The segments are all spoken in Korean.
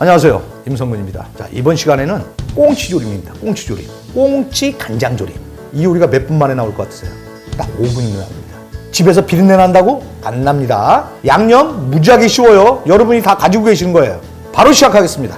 안녕하세요. 임성근입니다. 자, 이번 시간에는 꽁치조림입니다. 꽁치조림. 꽁치 간장조림. 이 요리가 몇 분 만에 나올 것 같으세요? 딱 5분이면 나옵니다. 집에서 비린내 난다고? 안 납니다. 양념 무지하게 쉬워요. 여러분이 다 가지고 계시는 거예요. 바로 시작하겠습니다.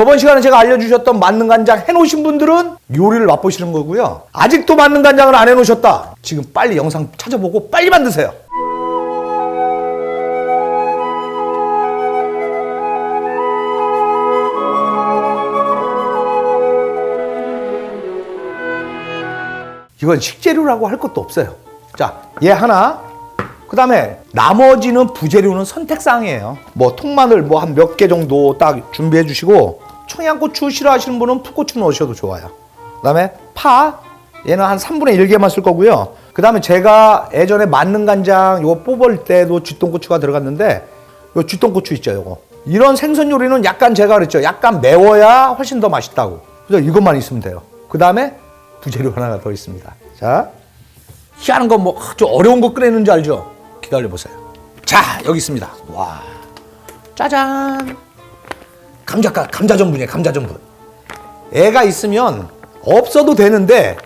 저번 시간에 제가 알려주셨던 만능 간장 해놓으신 분들은 요리를 맛보시는 거고요. 아직도 만능 간장을 안 해놓으셨다. 지금 빨리 영상 찾아보고 빨리 만드세요. 이건 식재료라고 할 것도 없어요. 자, 얘 하나. 그 다음에 나머지는 부재료는 선택사항이에요. 뭐 통마늘 뭐 한 몇 개 정도 딱 준비해 주시고 청양고추 싫어하시는 분은 풋고추 넣으셔도 좋아요. 그 다음에 파. 얘는 한 3분의 1개만 쓸 거고요. 그 다음에 제가 예전에 만능 간장 요거 뽑을 때도 쥐똥고추가 들어갔는데 요 쥐똥고추 있죠, 요거. 이런 생선 요리는 약간 제가 그랬죠. 약간 매워야 훨씬 더 맛있다고. 그래서 이것만 있으면 돼요. 그 다음에 부재료 하나가 더 있습니다. 자, 희한한 거 뭐 좀 어려운 거 끓이는 줄 알죠? 기다려 보세요. 자, 여기 있습니다. 와, 짜잔. 감자 감자 전분이에요. 감자 전분. 애가 있으면 없어도 되는데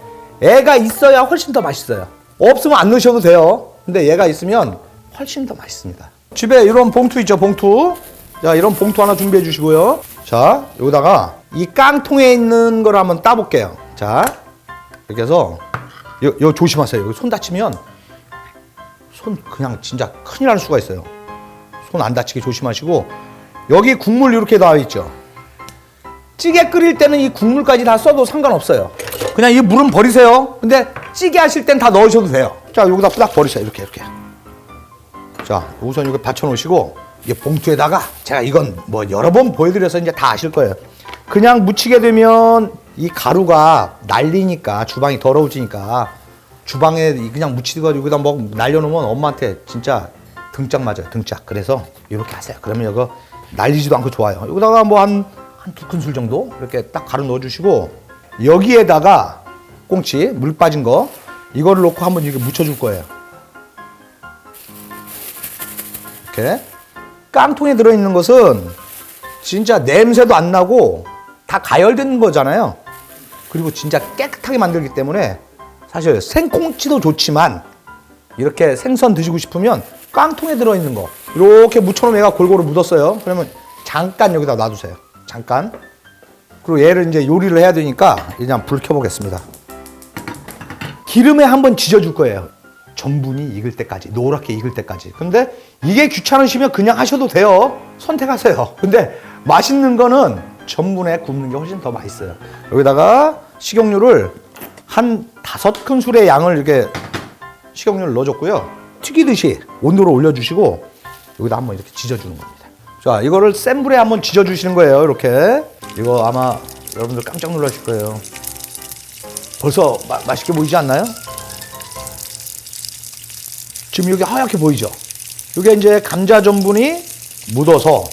애가 있어야 훨씬 더 맛있어요. 없으면 안 넣으셔도 돼요. 근데 얘가 있으면 훨씬 더 맛있습니다. 집에 이런 봉투 있죠, 봉투. 자, 이런 봉투 하나 준비해 주시고요. 자, 여기다가 이 깡통에 있는 걸 한번 따볼게요. 자, 이렇게 해서 요, 요 조심하세요. 여기 손 다치면 손 그냥 진짜 큰일 날 수가 있어요. 손 안 다치게 조심하시고 여기 국물 이렇게 나와 있죠. 찌개 끓일 때는 이 국물까지 다 써도 상관없어요. 그냥 이 물은 버리세요. 근데 찌개 하실 땐 다 넣으셔도 돼요. 자, 여기다 딱 버리세요. 이렇게 이렇게. 자, 우선 이거 받쳐 놓으시고 이게 봉투에다가 제가 이건 뭐 여러 번 보여드려서 이제 다 아실 거예요. 그냥 묻히게 되면 이 가루가 날리니까 주방이 더러워지니까 주방에 그냥 묻히가지고 여기다 뭐 날려놓으면 엄마한테 진짜 등짝 맞아요. 등짝. 그래서 이렇게 하세요. 그러면 이거 날리지도 않고 좋아요. 여기다가 뭐 한 한 두 큰술 정도 이렇게 딱 가루 넣어주시고 여기에다가 꽁치 물 빠진 거 이거를 놓고 한번 이렇게 묻혀줄 거예요. 이렇게 깡통에 들어있는 것은 진짜 냄새도 안 나고 다 가열된 거잖아요. 그리고 진짜 깨끗하게 만들기 때문에 사실 생꽁치도 좋지만 이렇게 생선 드시고 싶으면 깡통에 들어있는 거 이렇게 묻혀놓으면 얘가 골고루 묻었어요. 그러면 잠깐 여기다 놔두세요. 잠깐. 그리고 얘를 이제 요리를 해야 되니까 그냥 불 켜보겠습니다. 기름에 한번 지져줄 거예요. 전분이 익을 때까지, 노랗게 익을 때까지. 근데 이게 귀찮으시면 그냥 하셔도 돼요. 선택하세요. 근데 맛있는 거는 전분에 굽는 게 훨씬 더 맛있어요. 여기다가 식용유를 한 다섯 큰술의 양을 이렇게 식용유를 넣어줬고요. 튀기듯이 온도를 올려주시고 여기다 한번 이렇게 지져주는 겁니다. 자, 이거를 센 불에 한번 지져주시는 거예요. 이렇게. 이거 아마 여러분들 깜짝 놀라실 거예요. 벌써 마- 맛있게 보이지 않나요? 지금 여기 하얗게 보이죠? 이게 이제 감자 전분이 묻어서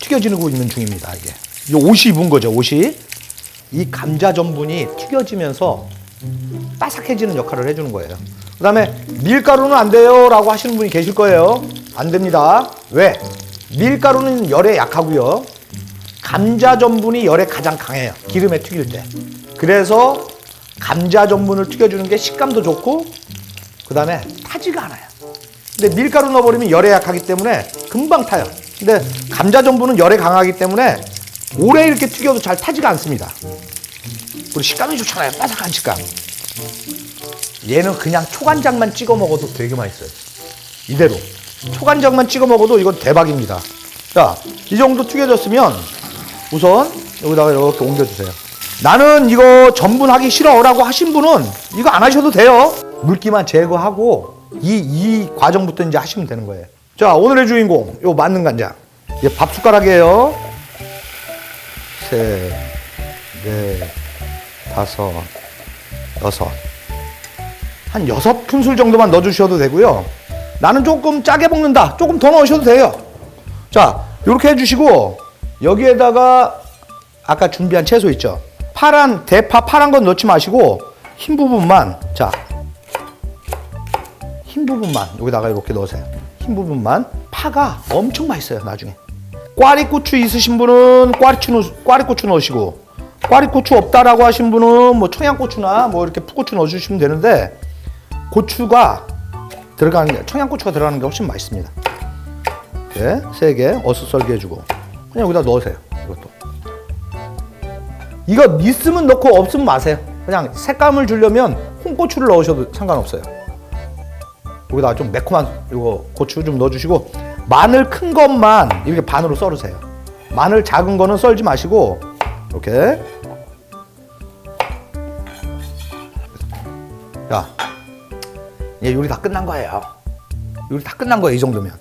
튀겨지고 있는 중입니다. 이게. 이 옷이 입은 거죠, 옷이. 이 감자 전분이 튀겨지면서 바삭해지는 역할을 해주는 거예요. 그 다음에 밀가루는 안 돼요 라고 하시는 분이 계실 거예요. 안 됩니다. 왜? 밀가루는 열에 약하고요. 감자 전분이 열에 가장 강해요. 기름에 튀길 때. 그래서 감자 전분을 튀겨주는 게 식감도 좋고 그 다음에 타지가 않아요. 근데 밀가루 넣어버리면 열에 약하기 때문에 금방 타요. 근데 감자 전분은 열에 강하기 때문에 오래 이렇게 튀겨도 잘 타지가 않습니다. 그리고 식감이 좋잖아요. 바삭한 식감. 얘는 그냥 초간장만 찍어 먹어도 되게 맛있어요. 이대로. 초간장만 찍어 먹어도 이건 대박입니다. 자, 이 정도 튀겨졌으면 우선 여기다가 이렇게 옮겨주세요. 나는 이거 전분하기 싫어라고 하신 분은 이거 안 하셔도 돼요. 물기만 제거하고 이, 이 과정부터 이제 하시면 되는 거예요. 자, 오늘의 주인공, 요 만능 간장. 이게 밥 숟가락이에요. 셋, 넷, 다섯, 여섯. 한 여섯 큰술 정도만 넣어주셔도 되고요. 나는 조금 짜게 먹는다. 조금 더 넣으셔도 돼요. 자, 이렇게 해주시고 여기에다가 아까 준비한 채소 있죠. 파란 대파 파란 건 넣지 마시고 흰 부분만 자. 흰 부분만 여기다가 이렇게 넣으세요. 흰 부분만 파가 엄청 맛있어요. 나중에 꽈리고추 있으신 분은 꽈리고추 넣, 꽈리고추 넣으시고 꽈리고추 없다라고 하신 분은 뭐 청양고추나 뭐 이렇게 풋고추 넣어주시면 되는데 고추가 들어가는 게 청양고추가 들어가는 게 훨씬 맛있습니다. 이렇게 세개 어슷썰게 해주고 그냥 여기다 넣으세요. 이것도 이거 있으면 넣고 없으면 마세요. 그냥 색감을 주려면 홍고추를 넣으셔도 상관없어요. 여기다가 좀 매콤한 이거 고추 좀 넣어주시고 마늘 큰 것만 이렇게 반으로 썰으세요. 마늘 작은 거는 썰지 마시고 이렇게 자 이제 요리 다 끝난 거예요. 요리 다 끝난 거예요 이 정도면.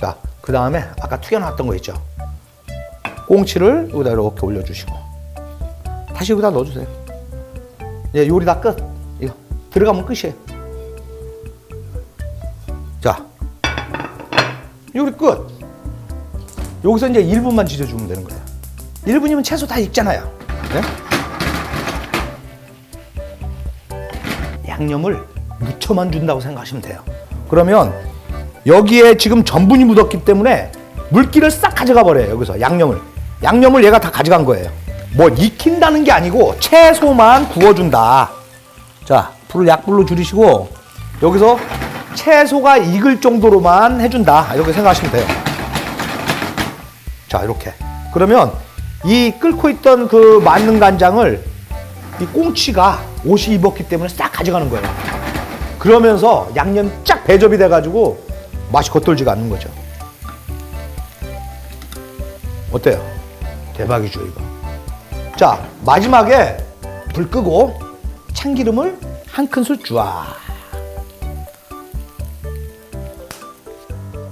자 그 다음에 아까 튀겨놨던 거 있죠. 꽁치를 여기다 이렇게 올려주시고 다시 여기다 넣어주세요. 이제 요리 다 끝. 이거 들어가면 끝이에요. 자, 요리 끝. 여기서 이제 1분만 지져주면 되는 거예요. 1분이면 채소 다 익잖아요. 네? 양념을 묻혀만 준다고 생각하시면 돼요. 그러면 여기에 지금 전분이 묻었기 때문에 물기를 싹 가져가 버려요. 여기서 양념을. 양념을 얘가 다 가져간 거예요. 뭐 익힌다는 게 아니고 채소만 구워준다. 자, 불을 약불로 줄이시고 여기서 채소가 익을 정도로만 해준다. 이렇게 생각하시면 돼요. 자, 이렇게. 그러면 이 끓고 있던 그 만능 간장을 이 꽁치가 옷이 입었기 때문에 싹 가져가는 거예요. 그러면서 양념 쫙 배접이 돼가지고 맛이 겉돌지가 않는 거죠. 어때요? 대박이죠, 이거. 자, 마지막에 불 끄고 참기름을 한 큰술 쫙.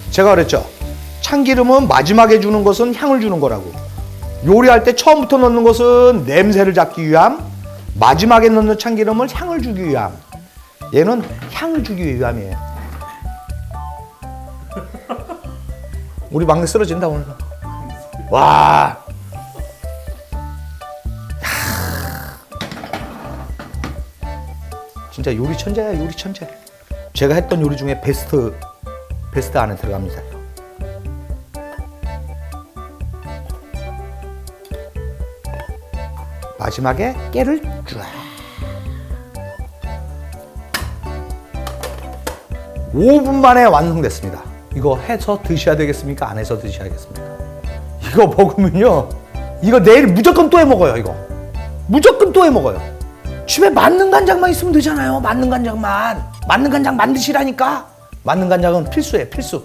제가 그랬죠. 참기름은 마지막에 주는 것은 향을 주는 거라고. 요리할 때 처음부터 넣는 것은 냄새를 잡기 위함, 마지막에 넣는 참기름은 향을 주기 위함. 얘는 향을 주기 위함이에요. 우리 막내 쓰러진다 오늘. 와. 진짜 요리 천재야 요리 천재. 제가 했던 요리 중에 베스트 베스트 안에 들어갑니다. 마지막에 깨를 쫙. 5분 만에 완성됐습니다. 이거 해서 드셔야 되겠습니까? 안 해서 드셔야겠습니까? 이거 먹으면요. 이거 내일 무조건 또 해 먹어요, 이거. 무조건 또 해 먹어요. 집에 맞는 간장만 있으면 되잖아요. 맞는 간장만. 맞는 간장 만드시라니까. 맞는 간장은 필수예요, 필수.